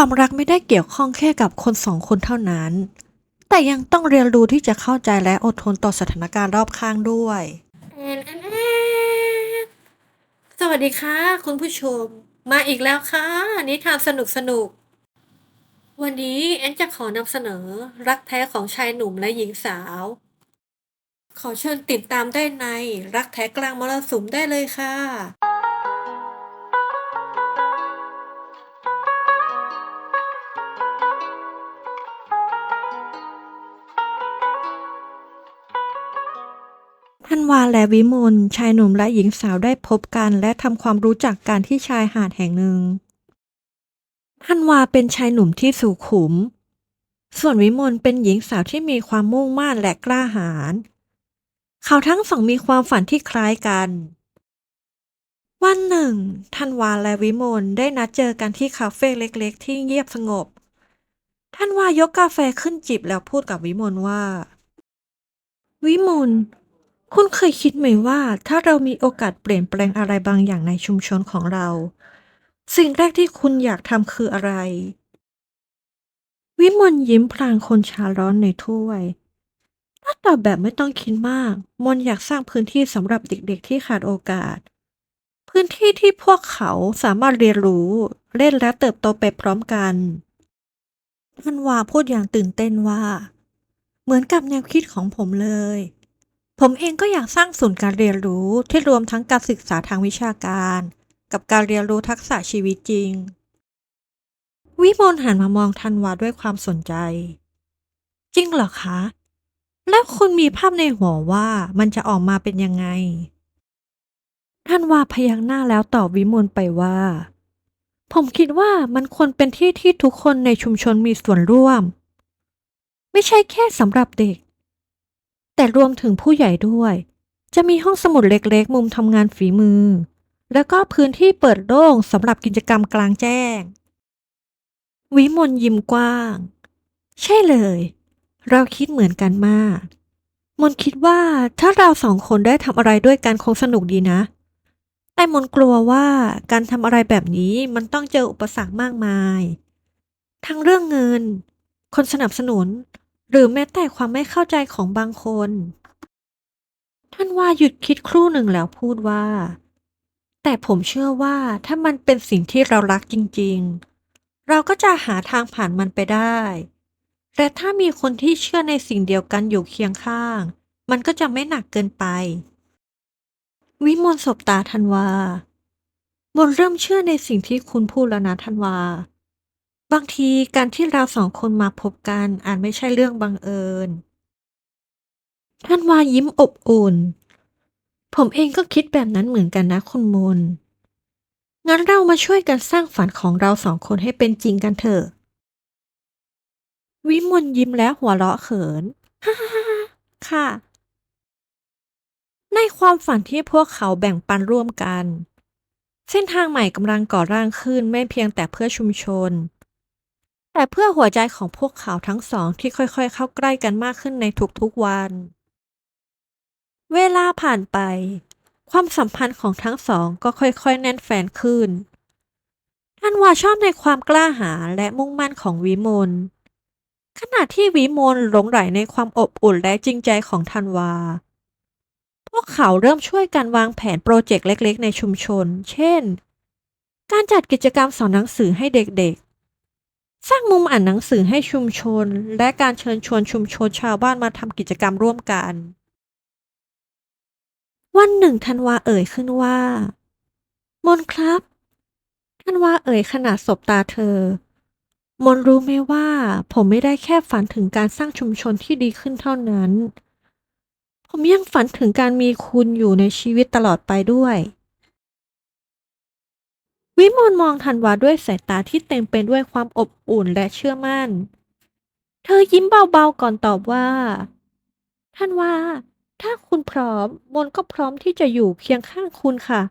ความรักไม่ได้เกี่ยวข้องแค่กับคนสองคนเท่านั้น แต่ยังต้องเรียนรู้ที่จะเข้าใจและอดทนต่อสถานการณ์รอบข้างด้วย สวัสดีค่ะ คุณผู้ชม มาอีกแล้วค่ะ นิทานสนุกสนุก วันนี้แอนจะขอนำเสนอรักแท้ของชายหนุ่มและหญิงสาว ขอเชิญติดตามได้ในรักแท้กลางมรสุมได้เลยค่ะ ท่านวาและวิมลชายหนุ่มและหญิงสาวได้พบกันและทำความรู้จักกันที่ชายหาดแห่งหนึ่งท่านวาเป็นชายหนุ่มที่สุขุม ส่วนวิมลเป็นหญิงสาวที่มีความมุ่งมั่นและกล้าหาญ เขาทั้งสองมีความฝันที่คล้ายกัน วันหนึ่งท่านวาและวิมลได้นัดเจอกันที่คาเฟ่เล็กๆ ที่เงียบสงบ ท่านวายกกาแฟขึ้นจิบแล้วพูดกับวิมลว่า วิมล คุณเคยคิดไหมว่าถ้าเรามีโอกาสเปลี่ยนแปลงอะไรบางอย่างในชุมชนของเรา สิ่งแรกที่คุณอยากทำคืออะไร วิมลยิ้มพลางคนชาร้อนในถ้วยถ้าตอบแบบไม่ต้องคิดมาก มนอยากสร้างพื้นที่สำหรับเด็กๆที่ขาดโอกาส พื้นที่ที่พวกเขาสามารถเรียนรู้ เล่นและเติบโตไปพร้อมกันท่านวาพูดอย่างตื่นเต้นว่า เหมือนกับแนวคิดของผมเลย ผมเองก็อยากสร้างศูนย์การเรียนรู้ที่รวมทั้งการศึกษาทางวิชาการ กับการเรียนรู้ทักษะชีวิตจริง วิมลหันมามองทันวาด้วยความสนใจ จริงเหรอคะ แล้วคุณมีภาพในหัวว่ามันจะออกมาเป็นยังไงทันวาพยักหน้าแล้วตอบวิมลไปว่า ผมคิดว่ามันควรเป็นที่ที่ทุกคนในชุมชนมีส่วนร่วม ไม่ใช่แค่สำหรับเด็ก แต่รวมถึงผู้ใหญ่ด้วย จะมีห้องสมุดเล็กๆ มุมทำงานฝีมือ แล้วก็พื้นที่เปิดโล่งสำหรับกิจกรรมกลางแจ้ง วิมลยิ้มกว้าง ใช่เลย เราคิดเหมือนกันมาก มนคิดว่าถ้าเราสองคนได้ทำอะไรด้วยกันคงสนุกดีนะแต่มนกลัวว่าการทำอะไรแบบนี้มันต้องเจออุปสรรคมากมาย ทั้งเรื่องเงิน คนสนับสนุน หรือแม้แต่ความไม่เข้าใจของบางคน ท่านว่าหยุดคิดครู่หนึ่งแล้วพูดว่า แต่ผมเชื่อว่าถ้ามันเป็นสิ่งที่เรารักจริง ๆ เราก็จะหาทางผ่านมันไปได้ และถ้ามีคนที่เชื่อในสิ่งเดียวกันอยู่เคียงข้าง มันก็จะไม่หนักเกินไป วิมลสบตาทันวามนเริ่มเชื่อในสิ่งที่คุณพูดแล้วนะทันวา บางทีการที่เราสองคนมาพบกันอาจไม่ใช่เรื่องบังเอิญ ท่านวายิ้มอบอุ่น ผมเองก็คิดแบบนั้นเหมือนกันนะคุณมน งั้นเรามาช่วยกันสร้างฝันของเราสองคนให้เป็นจริงกันเถอะ วิมลยิ้มแล้วหัวเราะเขิน ฮ่าฮ่าฮ่าค่ะ ในความฝันที่พวกเขาแบ่งปันร่วมกัน เส้นทางใหม่กำลังก่อร่างขึ้นไม่เพียงแต่เพื่อชุมชน แต่เพื่อหัวใจของพวกเขาทั้งสองที่ค่อยๆ เข้าใกล้กันมากขึ้นในทุกๆวัน เวลาผ่านไป ความสัมพันธ์ของทั้งสองก็ค่อยๆ แน่นแฟนขึ้นท่านวาชอบในความกล้าหาญและมุ่งมั่นของวิมลขณะที่วิมลหลงใหลในความอบอุ่นและจริงใจของธันวา พวกเขาเริ่มช่วยกันวางแผนโปรเจกต์เล็กๆ ในชุมชน เช่น การจัดกิจกรรมสอนหนังสือให้เด็กๆ สร้างมุมอ่านหนังสือให้ชุมชน และการเชิญชวนชุมชนชาวบ้านมาทำกิจกรรมร่วมกัน วันหนึ่งธันวาเอ่ยขึ้นว่า มนครับธันวาเอ่ยขนาดสบตาเธอ มนรู้ไหมว่า ผมไม่ได้แค่ฝันถึงการสร้างชุมชนที่ดีขึ้นเท่านั้น ผมยังฝันถึงการมีคุณอยู่ในชีวิตตลอดไปด้วย วิมลมองธันวาด้วยสายตาที่เต็มไปด้วยความอบอุ่นและเชื่อมั่น เธอยิ้มเบาๆก่อนตอบว่าธันวาถ้าคุณพร้อม มนก็พร้อมที่จะอยู่เคียงข้างคุณค่ะ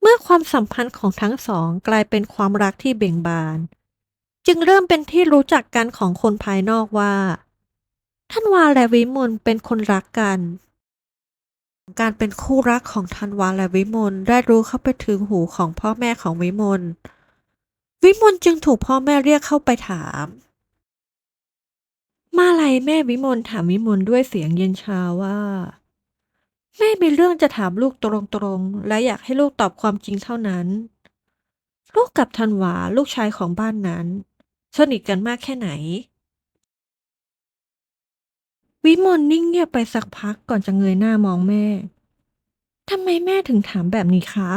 เมื่อความสัมพันธ์ของทั้งสองกลายเป็นความรักที่เบ่งบาน จึงเริ่มเป็นที่รู้จักกันของคนภายนอกว่าท่านวาและวิมลเป็นคนรักกัน การเป็นคู่รักของธันวาและวิมลได้รู้เข้าไปถึงหูของพ่อแม่ของวิมล วิมลจึงถูกพ่อแม่เรียกเข้าไปถาม มาลัยแม่วิมลถามวิมลด้วยเสียงเย็นชาว่า แม่มีเรื่องจะถามลูกตรงๆ และอยากให้ลูกตอบความจริงเท่านั้น ลูกกับธันวาลูกชายของบ้านนั้น สนิทกันมากแค่ไหน วิมลนิ่งเงียบไปสักพักก่อนจะเงยหน้ามองแม่ ทำไมแม่ถึงถามแบบนี้คะ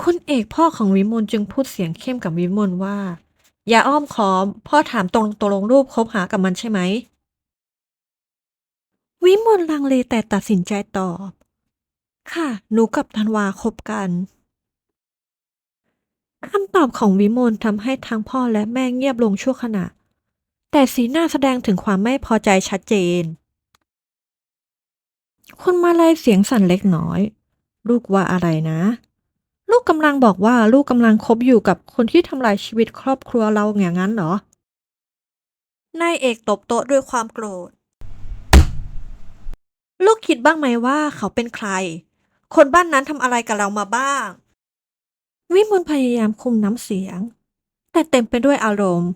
คุณเอกพ่อของวิมลจึงพูดเสียงเข้มกับวิมลว่า อย่าอ้อมค้อม พ่อถามตรงตรงๆรูปคบหากับมันใช่ไหม วิมลลังเลแต่ตัดสินใจตอบ ค่ะ หนูกับธันวาคบกันคำตอบของวิมลทำให้ทั้งพ่อและแม่เงียบลงชั่วขณะ แต่สีหน้าแสดงถึงความไม่พอใจชัดเจน คุณมาลัยเสียงสั่นเล็กน้อย ลูกว่าอะไรนะ ลูกกำลังบอกว่าลูกกำลังคบอยู่กับคนที่ทำลายชีวิตครอบครัวเราอย่างนั้นเหรอนายเอกตบโต๊ะด้วยความโกรธ ลูกคิดบ้างไหมว่าเขาเป็นใคร คนบ้านนั้นทำอะไรกับเรามาบ้าง วิมลพยายามคุมน้ำเสียง แต่เต็มไปด้วยอารมณ์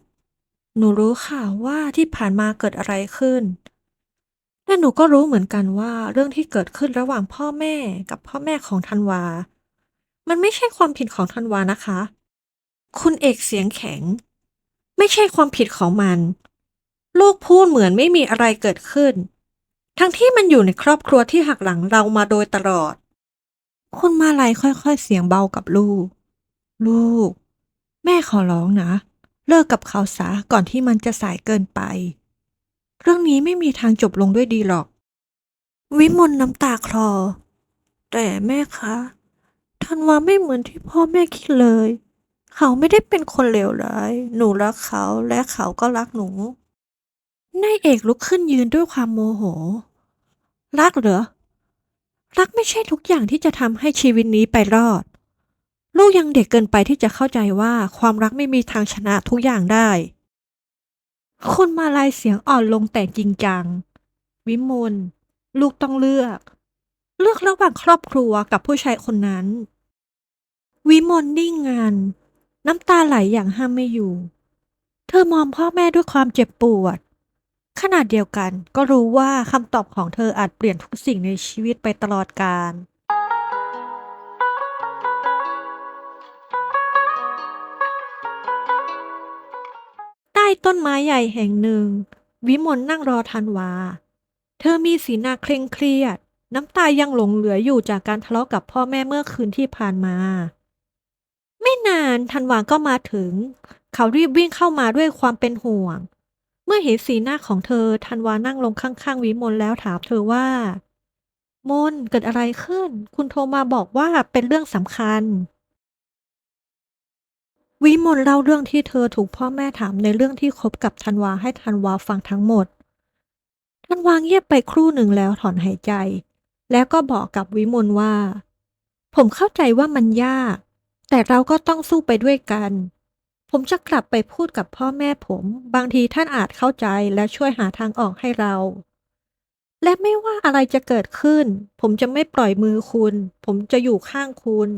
หนูรู้ค่ะว่าที่ผ่านมาเกิดอะไรขึ้น และหนูก็รู้เหมือนกันว่าเรื่องที่เกิดขึ้นระหว่างพ่อแม่กับพ่อแม่ของธันวา มันไม่ใช่ความผิดของธันวานะคะ คุณเอกเสียงแข็ง ไม่ใช่ความผิดของมัน ลูกพูดเหมือนไม่มีอะไรเกิดขึ้น ทั้งที่มันอยู่ในครอบครัวที่หักหลังเรามาโดยตลอด คุณมาลัยค่อยๆเสียงเบากับลูก ลูก แม่ขอร้องนะ เลิกกับเขาซะก่อนที่มันจะสายเกินไป เรื่องนี้ไม่มีทางจบลงด้วยดีหรอก วิมลน้ำตาคลอ แต่แม่คะธันวาไม่เหมือนที่พ่อแม่คิดเลย เขาไม่ได้เป็นคนเลวร้าย หนูรักเขาและเขาก็รักหนูนายเอกลุกขึ้นยืนด้วยความโมโห รักเหรอ รักไม่ใช่ทุกอย่างที่จะทำให้ชีวิตนี้ไปรอด ลูกยังเด็กเกินไปที่จะเข้าใจว่าความรักไม่มีทางชนะทุกอย่างได้คุณมาลายเสียงอ่อนลงแต่จริงจัง วิมลลูกต้องเลือก เลือกระหว่างครอบครัวกับผู้ชายคนนั้น วิมลนิ่งงาน น้ำตาไหลอย่างห้ามไม่อยู่ เธอมองพ่อแม่ด้วยความเจ็บปวด ขนาดเดียวกันก็รู้ว่าคำตอบของเธออาจเปลี่ยนทุกสิ่งในชีวิตไปตลอดกาล ต้ต้นไม้ใหญ่แห่งหนึ่ง วิมลนั่งรอธันวา เธอมีสีหน้าเคร่งเครียด น้ำตายังหลงเหลืออยู่จากการทะเลาะกับพ่อแม่เมื่อคืนที่ผ่านมา ไม่นานธันวาก็มาถึง เขารีบวิ่งเข้ามาด้วยความเป็นห่วง เมื่อเห็นสีหน้าของเธอธันวานั่งลงข้างๆวิมลแล้วถามเธอว่า มนเกิดอะไรขึ้น คุณโทรมาบอกว่าเป็นเรื่องสำคัญ วิมลเล่าเรื่องที่เธอถูกพ่อแม่ถามในเรื่องที่คบกับธันวาให้ธันวาฟังทั้งหมด ธันวาเงียบไปครู่หนึ่งแล้วถอนหายใจ แล้วก็บอกกับวิมลว่า ผมเข้าใจว่ามันยาก แต่เราก็ต้องสู้ไปด้วยกัน ผมจะกลับไปพูดกับพ่อแม่ผม บางทีท่านอาจเข้าใจและช่วยหาทางออกให้เรา และไม่ว่าอะไรจะเกิดขึ้น ผมจะไม่ปล่อยมือคุณ ผมจะอยู่ข้างคุณ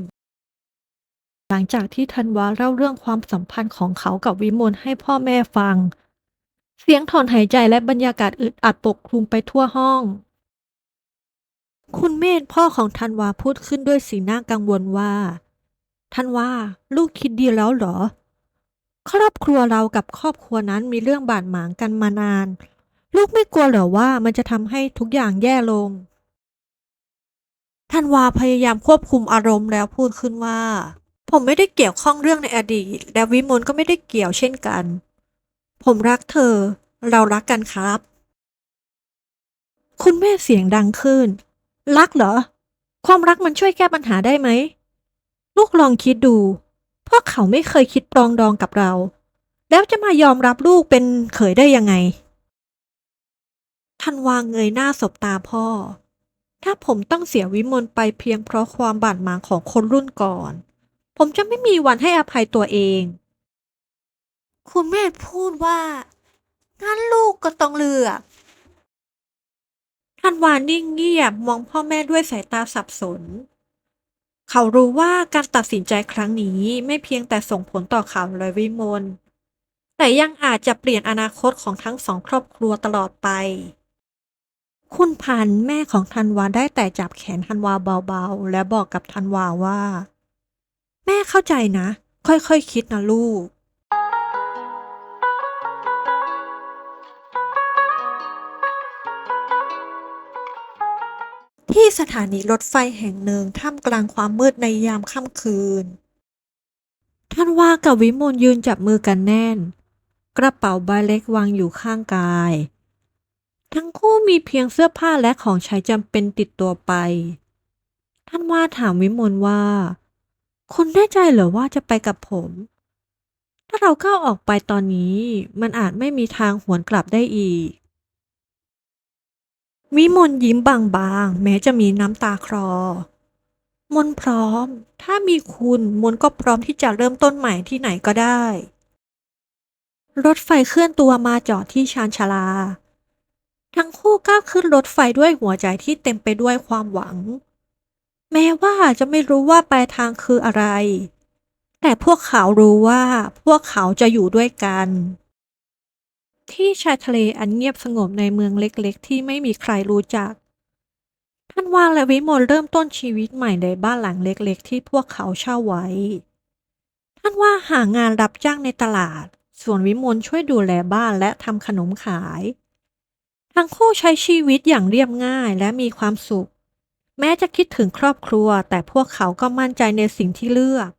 หลังจากที่ธันวาเล่าเรื่องความสัมพันธ์ของเขากับวิมลให้พ่อแม่ฟัง เสียงถอนหายใจและบรรยากาศอึดอัดปกคลุมไปทั่วห้อง คุณเมธพ่อของธันวาพูดขึ้นด้วยสีหน้ากังวลว่าธันวาลูกคิดดีแล้วเหรอ ครอบครัวเรากับครอบครัวนั้นมีเรื่องบาดหมางกันมานาน ลูกไม่กลัวเหรอว่ามันจะทำให้ทุกอย่างแย่ลงธันวาพยายามควบคุมอารมณ์แล้วพูดขึ้นว่า ผมไม่ได้เกี่ยวข้องเรื่องในอดีต และวิมลก็ไม่ได้เกี่ยวเช่นกัน ผมรักเธอ เรารักกันครับ คุณแม่เสียงดังขึ้น รักเหรอ ความรักมันช่วยแก้ปัญหาได้ไหม ลูกลองคิดดู พวกเขาไม่เคยคิดปรองดองกับเรา แล้วจะมายอมรับลูกเป็นเขยได้ยังไงทันวางเงยหน้าสบตาพ่อ ถ้าผมต้องเสียวิมลไปเพียงเพราะความบาดหมางของคนรุ่นก่อน ผมจะไม่มีวันให้อภัยตัวเอง คุณแม่พูดว่า งั้นลูกก็ต้องเลือกทันวานิ่งเงียบมองพ่อแม่ด้วยสายตาสับสน เขารู้ว่าการตัดสินใจครั้งนี้ไม่เพียงแต่ส่งผลต่อเขาและวิมลแต่ยังอาจจะเปลี่ยนอนาคตของทั้งสองครอบครัวตลอดไป คุณพันธ์แม่ของธันวาได้แต่จับแขนธันวาเบาๆ และบอกกับธันวาว่า แม่เข้าใจนะ ค่อยๆคคิดนะลูก ที่สถานีรถไฟแห่งหนึ่งท่ามกลางความมืดในยามค่ำคืน ท่านว่ากับวิมลยืนจับมือกันแน่น กระเป๋าใบเล็กวางอยู่ข้างกาย ทั้งคู่มีเพียงเสื้อผ้าและของใช้จำเป็นติดตัวไป ท่านว่าถามวิมลว่า คุณแน่ใจเหรอว่าจะไปกับผม ถ้าเราก้าวออกไปตอนนี้ มันอาจไม่มีทางหวนกลับได้อีก วิมลยิ้มบางๆ แม้จะมีน้ำตาคลอ มนพร้อม ถ้ามีคุณมนก็พร้อมที่จะเริ่มต้นใหม่ที่ไหนก็ได้ รถไฟเคลื่อนตัวมาจอดที่ชานชาลา ทั้งคู่ก้าวขึ้นรถไฟด้วยหัวใจที่เต็มไปด้วยความหวัง แม้ว่าจะไม่รู้ว่าปลายทางคืออะไร แต่พวกเขารู้ว่าพวกเขาจะอยู่ด้วยกัน ที่ชายทะเลอันเงียบสงบในเมืองเล็กๆ ที่ไม่มีใครรู้จัก ท่านว่างและวิมลเริ่มต้นชีวิตใหม่ในบ้านหลังเล็กๆ ที่พวกเขาเช่าไว้ ท่านว่าหางานรับจ้างในตลาด ส่วนวิมลช่วยดูแลบ้านและทำขนมขาย ทั้งคู่ใช้ชีวิตอย่างเรียบง่ายและมีความสุข แม้จะคิดถึงครอบครัว แต่พวกเขาก็มั่นใจในสิ่งที่เลือก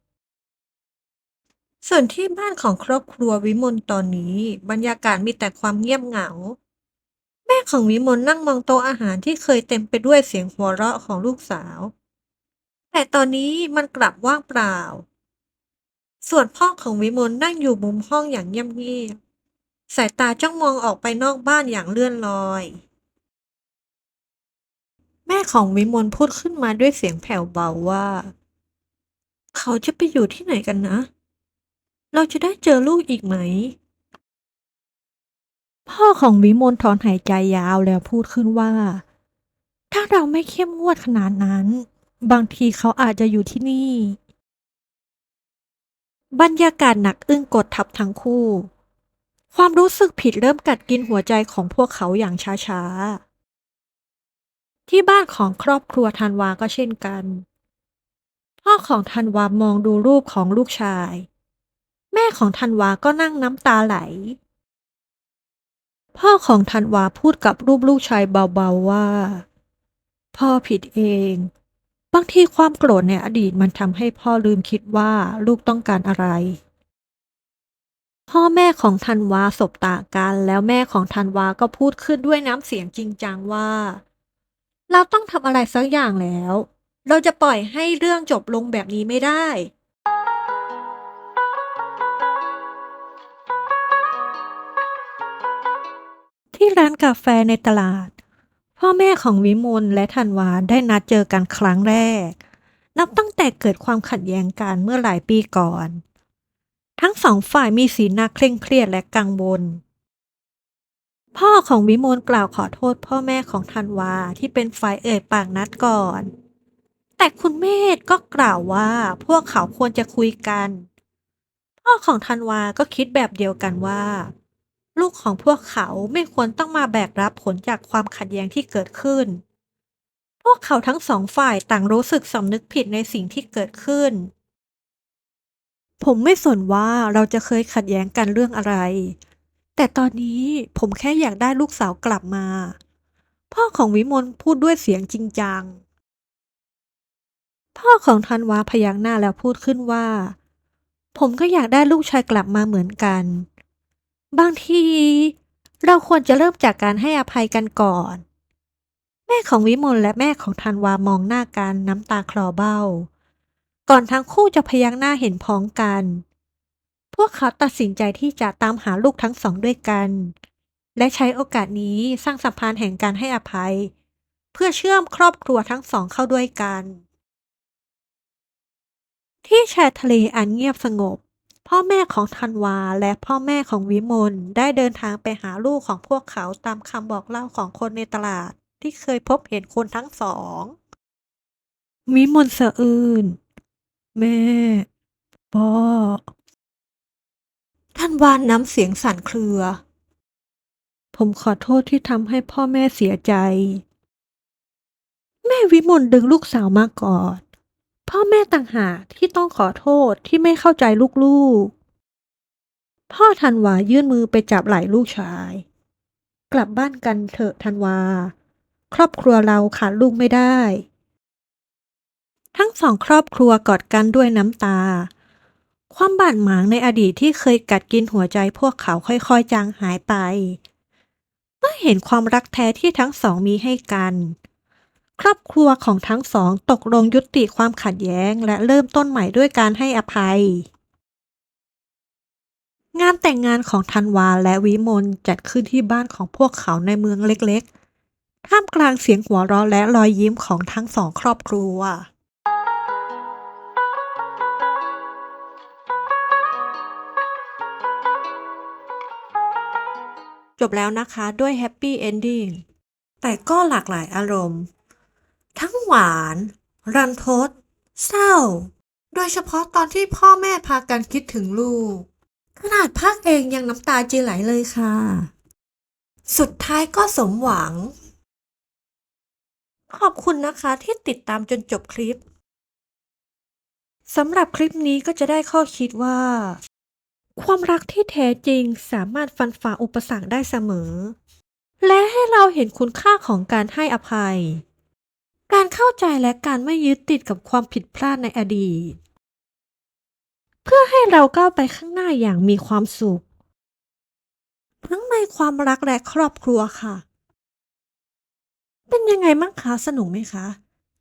ส่วนที่บ้านของครอบครัววิมลตอนนี้ บรรยากาศมีแต่ความเงียบเหงา แม่ของวิมลนั่งมองโต๊ะอาหารที่เคยเต็มไปด้วยเสียงหัวเราะของลูกสาว แต่ตอนนี้มันกลับว่างเปล่า ส่วนพ่อของวิมลนั่งอยู่มุมห้องอย่างเงียบๆสายตาจ้องมองออกไปนอกบ้านอย่างเลื่อนลอย แม่ของวิมลพูดขึ้นมาด้วยเสียงแผ่วเบาว่า เขาจะไปอยู่ที่ไหนกันนะ เราจะได้เจอลูกอีกไหม พ่อของวิมลถอนหายใจยาวแล้วพูดขึ้นว่า ถ้าเราไม่เข้มงวดขนาดนั้น บางทีเขาอาจจะอยู่ที่นี่ บรรยากาศหนักอึ้งกดทับทั้งคู่ ความรู้สึกผิดเริ่มกัดกินหัวใจของพวกเขาอย่างช้าๆ ที่บ้านของครอบครัวธันวาก็เช่นกัน พ่อของธันวามองดูรูปของลูกชาย แม่ของธันวาก็นั่งน้ำตาไหล พ่อของธันวาพูดกับรูปลูกชายเบาๆว่า พ่อผิดเอง บางทีความโกรธในอดีตมันทำให้พ่อลืมคิดว่าลูกต้องการอะไร พ่อแม่ของธันวาสบตากันแล้วแม่ของธันวาก็พูดขึ้นด้วยน้ำเสียงจริงจังว่า เราต้องทำอะไรสักอย่างแล้ว เราจะปล่อยให้เรื่องจบลงแบบนี้ไม่ได้ ที่ร้านกาแฟในตลาด พ่อแม่ของวิมลและธันวาได้นัดเจอกันครั้งแรก นับตั้งแต่เกิดความขัดแย้งกันเมื่อหลายปีก่อน ทั้งสองฝ่ายมีสีหน้าเคร่งเครียดและกังวล พ่อของวิมลกล่าวขอโทษพ่อแม่ของธันวาที่เป็นฝ่ายเอ่ยปากนัดก่อน แต่คุณเมธก็กล่าวว่าพวกเขาควรจะคุยกัน พ่อของธันวาก็คิดแบบเดียวกันว่า ลูกของพวกเขาไม่ควรต้องมาแบกรับผลจากความขัดแย้งที่เกิดขึ้น พวกเขาทั้งสองฝ่ายต่างรู้สึกสำนึกผิดในสิ่งที่เกิดขึ้น ผมไม่สนว่าเราจะเคยขัดแย้งกันเรื่องอะไร แต่ตอนนี้ผมแค่อยากได้ลูกสาวกลับมา พ่อของวิมลพูดด้วยเสียงจริงจัง พ่อของธันวาพยักหน้าแล้วพูดขึ้นว่า ผมก็อยากได้ลูกชายกลับมาเหมือนกัน บางที เราควรจะเริ่มจากการให้อภัยกันก่อน แม่ของวิมลและแม่ของธันวามองหน้ากันน้ำตาคลอเบ้า ก่อนทั้งคู่จะพยักหน้าเห็นพ้องกัน พวกเขาตัดสินใจที่จะตามหาลูกทั้งสองด้วยกัน และใช้โอกาสนี้สร้างสัมพันธ์แห่งการให้อภัย เพื่อเชื่อมครอบครัวทั้งสองเข้าด้วยกัน ที่ชายทะเลอันเงียบสงบ พ่อแม่ของธันวาและพ่อแม่ของวิมลได้เดินทางไปหาลูกของพวกเขาตามคำบอกเล่าของคนในตลาดที่เคยพบเห็นคนทั้งสองวิมลสะอื้นแม่ พ่อ ท่านวานน้ำเสียงสั่นเครือ ผมขอโทษที่ทำให้พ่อแม่เสียใจ แม่วิมลดึงลูกสาวมากอด พ่อแม่ต่างหากที่ต้องขอโทษที่ไม่เข้าใจลูกๆ พ่อธันวายื่นมือไปจับไหล่ลูกชาย กลับบ้านกันเถอะธันวา ครอบครัวเราขาดลูกไม่ได้ ทั้งสองครอบครัวกอดกันด้วยน้ำตา ความบาดหมางในอดีตที่เคยกัดกินหัวใจพวกเขาค่อยๆจางหายไป เมื่อเห็นความรักแท้ที่ทั้งสองมีให้กัน ครอบครัวของทั้งสองตกลงยุติความขัดแย้งและเริ่มต้นใหม่ด้วยการให้อภัย งานแต่งงานของธันวาและวิมลจัดขึ้นที่บ้านของพวกเขาในเมืองเล็กๆ ท่ามกลางเสียงหัวเราะและรอยยิ้มของทั้งสองครอบครัว จบแล้วนะคะด้วยแฮปปี้เอนดิ้งแต่ก็หลากหลายอารมณ์ ทั้งหวาน รันทด เศร้า โดยเฉพาะตอนที่พ่อแม่พากันคิดถึงลูก ขนาดภาคเองยังน้ำตาจีไหลเลยค่ะ สุดท้ายก็สมหวัง ขอบคุณนะคะที่ติดตามจนจบคลิปสำหรับคลิปนี้ก็จะได้ข้อคิดว่า ความรักที่แท้จริงสามารถฟันฝ่าอุปสรรคได้เสมอ และให้เราเห็นคุณค่าของการให้อภัย การเข้าใจและการไม่ยึดติดกับความผิดพลาดในอดีต เพื่อให้เราก้าวไปข้างหน้าอย่างมีความสุข ทั้งในความรักและครอบครัวค่ะ เป็นยังไงบ้างคะสนุกไหมคะ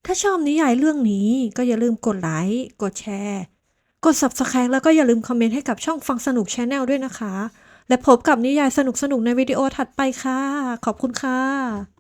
ถ้าชอบนิยายเรื่องนี้ก็อย่าลืมกดไลค์กดแชร์ กด Subscribe แล้วก็อย่าลืมคอมเมนต์ให้กับช่องฟังสนุก Channel ด้วยนะคะ และพบกับนิยายสนุกๆในวิดีโอถัดไปค่ะ ขอบคุณค่ะ